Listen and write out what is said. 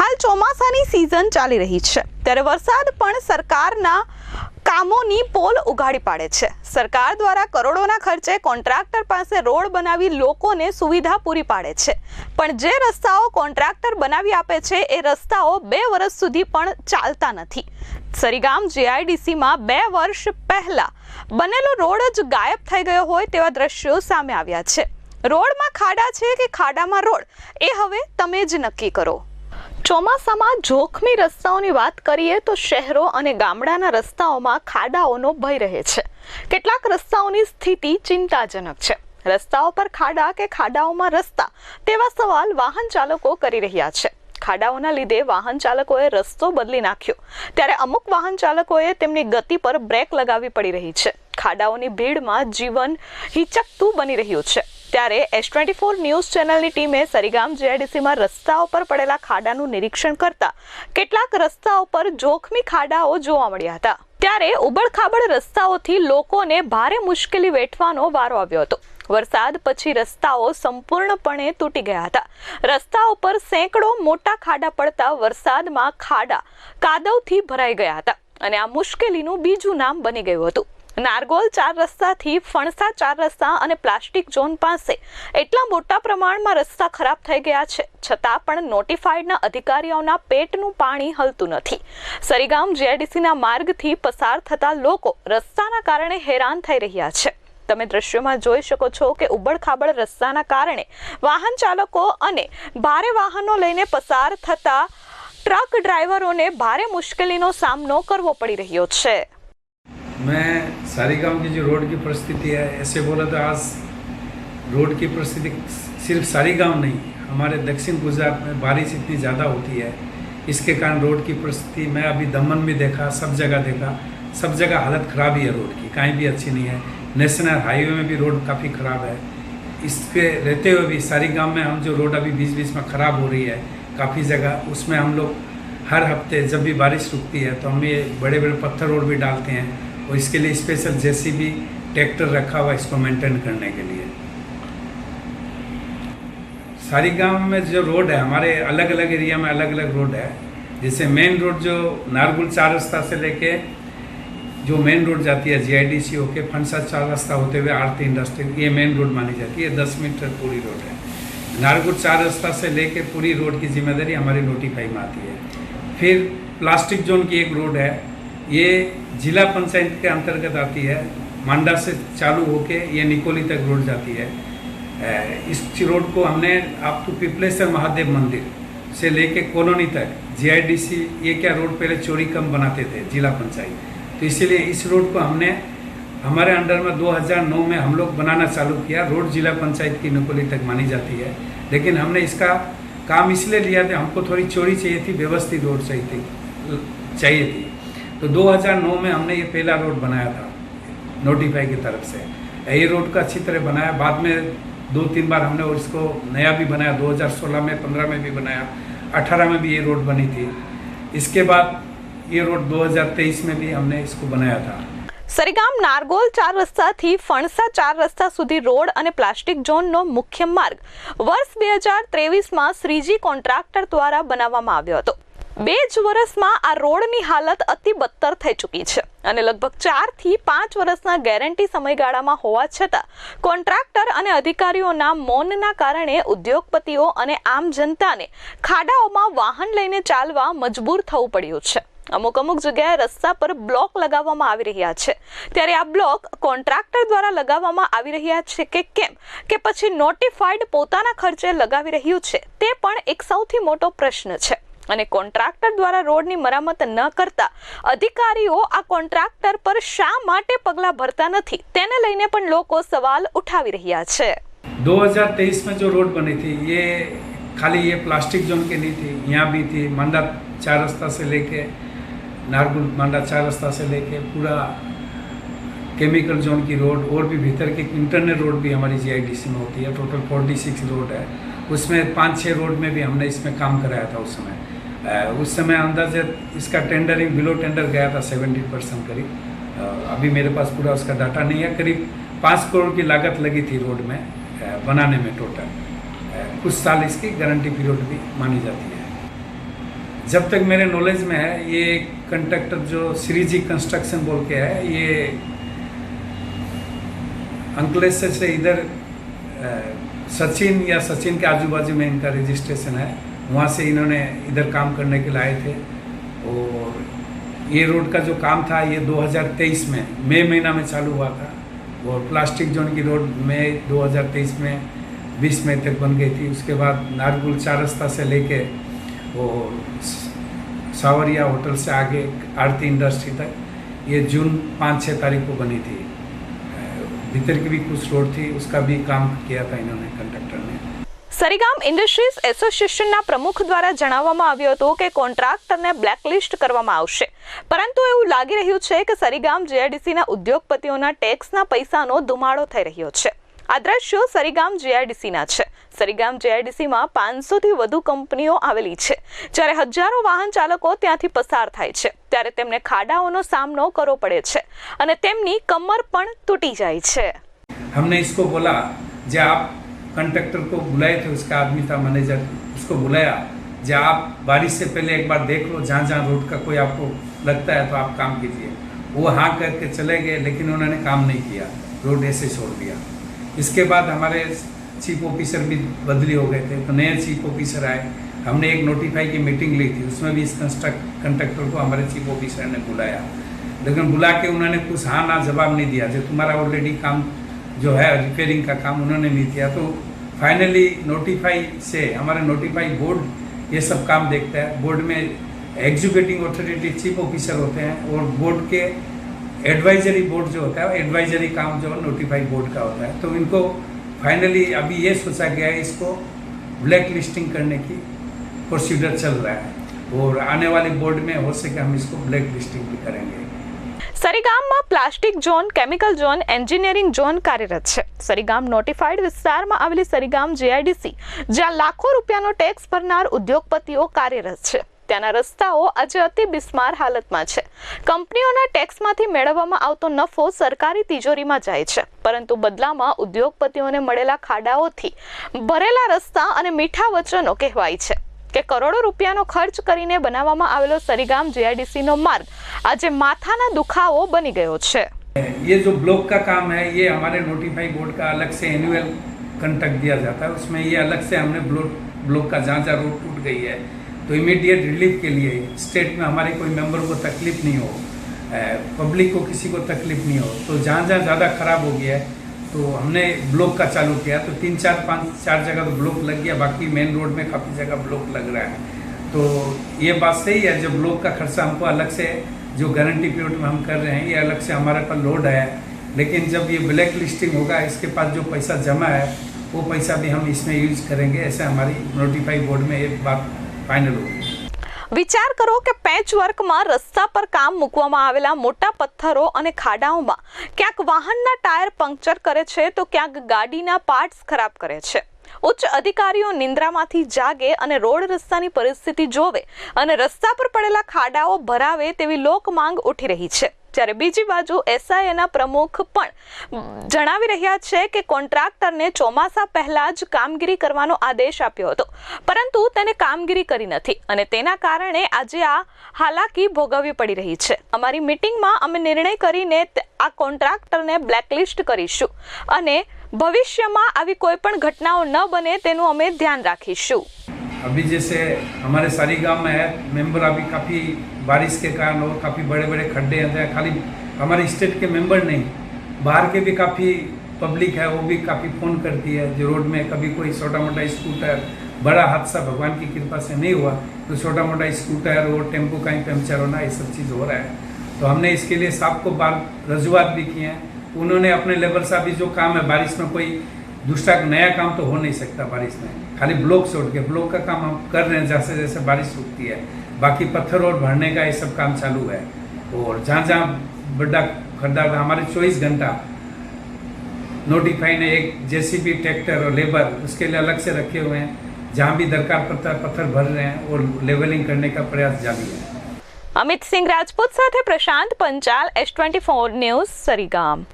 હાલ ચોમાસાની સિઝન ચાલી રહી છે ત્યારે વરસાદ પણ સરકારના કામોની પોલ ઉગાડી પાડે છે સરકાર દ્વારા કરોડોના ખર્ચે કોન્ટ્રાક્ટર પાસે રોડ બનાવી લોકોને સુવિધા પૂરી પાડે છે પણ જે રસ્તાઓ કોન્ટ્રાક્ટર બનાવી આપે છે એ રસ્તાઓ બે વર્ષ સુધી પણ ચાલતા નથી સરીગામ જીઆઈડીસીમાં બે વર્ષ પહેલાં બનેલો રોડ જ ગાયબ થઈ ગયો હોય તેવા દ્રશ્યો સામે આવ્યા છે રોડમાં ખાડા છે કે ખાડામાં રોડ એ હવે તમે જ નક્કી કરો ચોમાસામાં જોખમી રસ્તાઓની વાત કરીએ તો શહેરો અને ગામડાના રસ્તાઓમાં ખાડાઓનો ભય રહે છે કેટલાક રસ્તાઓની સ્થિતિ ચિંતાજનક છે રસ્તાઓ પર ખાડા કે ખાડાઓમાં રસ્તા તેવા સવાલ વાહન ચાલકો કરી રહ્યા છે ખાડાઓના લીધે વાહન ચાલકોએ રસ્તો બદલી નાખ્યો ત્યારે અમુક વાહન ચાલકોએ તેમની ગતિ પર બ્રેક લગાવી પડી રહી છે ખાડાઓની ભીડમાં જીવન હિચકતું બની રહ્યું છે ત્યારે એસ ટ્વેન્ટી ફોર ન્યૂઝ ચેનલની ટીમે સરીગામ જીઆઈડીસીમાં રસ્તા ઉપર પડેલા ખાડાનું નિરીક્ષણ કરતા કેટલાક રસ્તાઓ પર જોખમી ખાડાઓ જોવા મળ્યા હતા ત્યારે ઉબડખાબડ રસ્તાઓથી લોકોને ભારે મુશ્કેલી વેઠવાનો વારો આવ્યો હતો વરસાદ પછી રસ્તાઓ સંપૂર્ણપણે તૂટી ગયા હતા રસ્તા ઉપર સેંકડો મોટા ખાડા પડતા વરસાદમાં ખાડા કાદવથી ભરાઈ ગયા હતા અને આ મુશ્કેલીનું બીજું નામ બની ગયું હતું નારગોલ ચાર રસ્તાથી ફણસા ચાર રસ્તા અને પ્લાસ્ટિક ઝોન પાસે એટલા મોટા પ્રમાણમાં રસ્તા ખરાબ થઈ ગયા છે છતાં પણ નોટિફાઈડના અધિકારીઓના પેટનું પાણી હલતું નથી સરીગામ જીઆઈડીસીના માર્ગથી પસાર થતા લોકો રસ્તાના કારણે હેરાન થઈ રહ્યા છે તમે દ્રશ્યોમાં જોઈ શકો છો કે ઉબડખાબડ રસ્તાના કારણે વાહન ચાલકો અને ભારે વાહનો લઈને પસાર થતા ટ્રક ડ્રાઈવરોને ભારે મુશ્કેલીનો સામનો કરવો પડી રહ્યો છે मैं सारी गांव की जो रोड की परिस्थिति है ऐसे बोला तो आज रोड की परिस्थिति सिर्फ सारी गांव नहीं हमारे दक्षिण गुजरात में बारिश इतनी ज़्यादा होती है इसके कारण रोड की परिस्थिति मैं अभी दमन में देखा सब जगह देखा सब जगह हालत ख़राब ही है रोड की कहीं भी अच्छी नहीं है नेशनल हाईवे में भी रोड काफ़ी ख़राब है इसके रहते हुए भी सारी गांव में हम जो रोड अभी बीच बीच में ख़राब हो रही है काफ़ी जगह उसमें हम लोग हर हफ्ते जब भी बारिश रुकती है तो हम ये बड़े बड़े पत्थर रोड भी डालते हैं और इसके लिए स्पेशल जैसी भी ट्रैक्टर रखा हुआ इसको मेंटेन करने के लिए सारी गांव में जो रोड है हमारे अलग अलग एरिया में अलग अलग रोड है जैसे मेन रोड जो नारगुल चार रास्ता से लेके जो मेन रोड जाती है जीआईडीसी होके फंसा चार रास्ता होते हुए आरती इंडस्ट्री ये मेन रोड मानी जाती है दस मीटर पूरी रोड है नारगुल चार रास्ता से लेके पूरी रोड की जिम्मेदारी हमारी नोटिफाई में आती है फिर प्लास्टिक जोन की एक रोड है ये जिला पंचायत के अंतर्गत आती है मांडा से चालू होके ये निकोली तक रोड जाती है इस रोड को हमने आप तो पिपलेश्वर महादेव मंदिर से लेके कॉलोनी तक जीआईडीसी ये क्या रोड पहले चोरी कम बनाते थे जिला पंचायत तो इसीलिए इस रोड को हमने हमारे अंडर में 2009 में हम लोग बनाना चालू किया रोड जिला पंचायत की नकोली तक मानी जाती है लेकिन हमने इसका काम इसलिए लिया था हमको थोड़ी चोरी चाहिए थी व्यवस्थित रोड चाहिए थी चाहिए थी तो 2009 में हमने ये पहला रोड बनाया था नोटिफाई की तरफ से ये रोड का अच्छी तरह बनाया बाद में दो तीन बार हमने और इसको नया भी बनाया 2016 में 15 में भी बनाया 18 में भी ये रोड बनी थी इसके बाद ये रोड 2023 में भी हमने इसको बनाया था સરીગામ નારગોલ ચાર રસ્તાથી ફણસા ચાર રસ્તા સુધી રોડ અને પ્લાસ્ટિક ઝોનનો મુખ્ય માર્ગ વર્ષ બે હજાર ત્રેવીસમાં શ્રીજી કોન્ટ્રાક્ટર દ્વારા બનાવવામાં આવ્યો હતો બે જ વર્ષમાં આ રોડની હાલત અતિ બદતર થઈ ચૂકી છે અને લગભગ ચારથી પાંચ વર્ષના ગેરંટી સમયગાળામાં હોવા છતાં કોન્ટ્રાક્ટર અને અધિકારીઓના મૌનના કારણે ઉદ્યોગપતિઓ અને આમ જનતાને ખાડાઓમાં વાહન લઈને ચાલવા મજબૂર થવું પડ્યું છે અમુક અમુક જગ્યાએ રસ્તા પર બ્લોક લગાવવામાં આવી રહ્યા છે ત્યારે આ બ્લોક કોન્ટ્રાક્ટર દ્વારા લગાવવામાં આવી રહ્યા છે કે કેમ કે પછી નોટિફાઈડ પોતાના ખર્ચે લગાવી રહ્યું છે તે પણ એક સૌથી મોટો પ્રશ્ન છે અને કોન્ટ્રાક્ટર દ્વારા રોડની મરામત ન કરતા અધિકારીઓ આ કોન્ટ્રાક્ટર પર શા માટે પગલા ભરતા નથી તેના લઈને પણ લોકો સવાલ ઉઠાવી રહ્યા છે 2023 માં જે રોડ બની હતી એ ખાલી એ પ્લાસ્ટિક ઝોન કે ની હતી ઘિયા બી હતી માંડા ચાર રસ્તા સે લેકે નારગુલ માંડા ચાર રસ્તા સે લેકે પૂરા કેમિકલ ઝોન ની રોડ ઓર બી ભીતર કે ઇન્ટર્નલ રોડ ભી અમારી જીઆઈડીસી માં હોતી હે ટોટલ 46 રોડ હે ઉસમે 5 6 રોડ મે ભી હમને ઇસમે કામ કરાયા થા ઉસ સમય उस समय अंदाजे इसका टेंडरिंग बिलो टेंडर गया था सेवेंटी परसेंट करीब अभी मेरे पास पूरा उसका डाटा नहीं है करीब पाँच करोड़ की लागत लगी थी रोड में बनाने में टोटल कुछ साल इसकी गारंटी पीरियड भी मानी जाती है जब तक मेरे नॉलेज में है ये कंट्रेक्टर जो श्रीजी कंस्ट्रक्शन बोल के है ये अंकलेश्वर से इधर सचिन या सचिन के आजू बाजू में इनका रजिस्ट्रेशन है वहाँ से इन्होंने इधर काम करने के लाए थे और ये रोड का जो काम था ये 2023 में मई महीना में चालू हुआ था और प्लास्टिक जोन की रोड मई 2023 में 20 मई तक बन गई थी उसके बाद नारगुल चार रास्ता से लेके और सावरिया होटल से आगे आरती इंडस्ट्री तक ये जून पाँच छः तारीख को बनी थी भीतर की भी कुछ रोड थी उसका भी काम किया था इन्होंने कंडक्टर ने સરીગામ ઇન્ડસ્ટ્રીઝ એસોસિએશનના પ્રમુખ દ્વારા જણાવવામાં આવ્યું હતું કે કોન્ટ્રાક્ટરને બ્લેકલિસ્ટ કરવામાં આવશે પરંતુ એવું લાગી રહ્યું છે કે સરીગામ જીઆઈડીસીના ઉદ્યોગપતિઓના ટેક્સના પૈસાનો ધુમાડો થઈ રહ્યો છે આ દ્રશ્યો સરીગામ જીઆઈડીસીના છે સરીગામ જીઆઈડીસીમાં પાંચસોથી વધુ કંપનીઓ આવેલી છે જ્યારે હજારો વાહન ચાલકો ત્યાંથી પસાર થાય છે ત્યારે તેમને ખાડાઓનો સામનો કરવો પડે છે અને તેમની કમર પણ તૂટી જાય છે હમને ઇસકો બોલા જે આપ कंट्रेक्टर को बुलाए थे उसका आदमी था मैनेजर उसको बुलाया जब आप बारिश से पहले एक बार देख लो जहाँ जहाँ रोड का कोई आपको लगता है तो आप काम कीजिए वो हाँ करके चले गए लेकिन उन्होंने काम नहीं किया रोड ऐसे छोड़ दिया इसके बाद हमारे चीफ ऑफिसर भी बदली हो गए थे तो नए चीफ ऑफिसर आए हमने एक नोटिफाई की मीटिंग ली थी उसमें भी इस कंस्ट्रक्ट कंट्रेक्टर को हमारे चीफ ऑफिसर ने बुलाया लेकिन बुला के उन्होंने कुछ हाँ ना जवाब नहीं दिया जो तुम्हारा ऑलरेडी काम जो है रिपेयरिंग का काम उन्होंने नहीं किया तो फाइनली नोटिफाई से हमारा नोटिफाई बोर्ड ये सब काम देखता है बोर्ड में एग्जीक्यूटिंग ऑथोरिटी चीफ ऑफिसर होते हैं और बोर्ड के एडवाइजरी बोर्ड जो होता है एडवाइजरी काम जो है नोटिफाई बोर्ड का होता है तो इनको फाइनली अभी ये सोचा गया है इसको ब्लैक लिस्टिंग करने की प्रोसीडर चल रहा है और आने वाले बोर्ड में हो सके हम इसको ब्लैक लिस्टिंग भी करेंगे સરીગામમાં plastic zone chemical zone engineering zone કાર્યરત છે સરીગામ નોટિફાઈડ વિસ્તારમાં આવેલી સરીગામ જીઆઈડીસી જ્યાં લાખો રૂપિયાનો ટેક્સ ભરનાર ઉદ્યોગપતિઓ કાર્યરત છે ત્યાંના રસ્તાઓ આજે અતિ બિસ્માર હાલતમાં છે કંપનીઓના ટેક્સમાંથી મેળવવામાં આવતો નફો સરકારી તિજોરીમાં જાય છે પરંતુ બદલામાં ઉદ્યોગપતિઓને મળેલા ખાડાઓથી ભરેલા રસ્તા અને મીઠા વચનો કહેવાય છે કે કરોડો રૂપિયા નો ખર્ચ કરીને બનાવવામાં આવેલો સરીગામ જેઆઈડીસી નો માર્ગ આજે માથાના દુખાવાઓ બની ગયો છે એ જે બ્લોક કા કામ છે એ ہمارے નોટિફાઈ બોર્ડ કા અલગ સે એન્યુઅલ કંટક دیا જાતા છે उसमें ये अलग से हमने બ્લોક બ્લોક કા જાજા રોડ તૂટ ગઈ હે તો ઇમિડિયટ રિલીફ કે લિયે સ્ટેટ મે હમારી કોઈ મેમ્બર કો તકલીફ નહીં હો પબ્લિક કો kisi કો તકલીફ નહીં હો તો જાજા જ્યાદા ખરાબ હો ગયા હે तो हमने ब्लॉक का चालू किया तो तीन चार पाँच चार जगह तो ब्लॉक लग गया बाकी मेन रोड में काफ़ी जगह ब्लॉक लग रहा है तो ये बात सही है जो ब्लॉक का खर्चा हमको अलग से जो गारंटी पीरियड में हम कर रहे हैं ये अलग से हमारे पर लोड है लेकिन जब ये ब्लैक लिस्टिंग होगा इसके पास जो पैसा जमा है वो पैसा भी हम इसमें यूज करेंगे ऐसे हमारी नोटिफाई बोर्ड में ये बात फाइनल होगी વિચાર કરો કે વર્કમાં રસ્તા પર કામ મૂકવામાં આવેલા મોટા પથ્થરો અને ખાડાઓમાં ક્યાંક વાહનના ટાયર પંક્ચર કરે છે તો ક્યાંક ગાડીના પાર્ટ્સ ખરાબ કરે છે ઉચ્ચ અધિકારીઓ નિંદ્રામાંથી જાગે અને રોડ રસ્તાની પરિસ્થિતિ જોવે અને રસ્તા પર પડેલા ખાડાઓ ભરાવે તેવી લોકમાંગ ઉઠી રહી છે જ્યારે બીજી બાજુ એસઆઈએના પ્રમુખ પણ જણાવી રહ્યા છે કે કોન્ટ્રાક્ટરને ચોમાસા પહેલાં જ કામગીરી કરવાનો આદેશ આપ્યો હતો પરંતુ તેને કામગીરી કરી નથી અને તેના કારણે આજે આ હાલાકી ભોગવવી પડી રહી છે અમારી મિટિંગમાં અમે નિર્ણય કરીને આ કોન્ટ્રાક્ટરને બ્લેકલિસ્ટ કરીશું અને ભવિષ્યમાં આવી કોઈ પણ ઘટનાઓ ન બને તેનું અમે ધ્યાન રાખીશું अभी जैसे हमारे सारी गांव में है मेंबर अभी काफ़ी बारिश के कारण और काफ़ी बड़े बड़े खड्डे हैं तो खाली हमारे स्टेट के मेंबर नहीं बाहर के भी काफ़ी पब्लिक है वो भी काफ़ी फ़ोन करती है जो रोड में कभी कोई छोटा मोटा स्कूटर बड़ा हादसा भगवान की कृपा से नहीं हुआ तो छोटा मोटा स्कूटर और टेम्पो का ही पंक्चर होना ये सब चीज़ हो रहा है तो हमने इसके लिए साहब को बार रजुआत भी किए हैं उन्होंने अपने लेबर से अभी जो काम है बारिश में कोई दूसरा नया काम तो हो नहीं सकता बारिश में खाली ब्लॉक से उठ के ब्लॉक का काम हम कर रहे हैं जैसे जैसे बारिश रुकती है बाकी पत्थर और भरने का ये सब काम चालू है और जहाँ जहाँ बड्डा खड्डा हमारे चौबीस घंटा नोटिफाई ने एक जेसीबी ट्रैक्टर और लेबर उसके लिए अलग से रखे हुए हैं जहाँ भी दरकार पड़ता है पत्थर भर रहे हैं और लेवलिंग करने का प्रयास जारी है अमित सिंह राजपूत साथ है Prashant Panchal S twenty four news Sarigam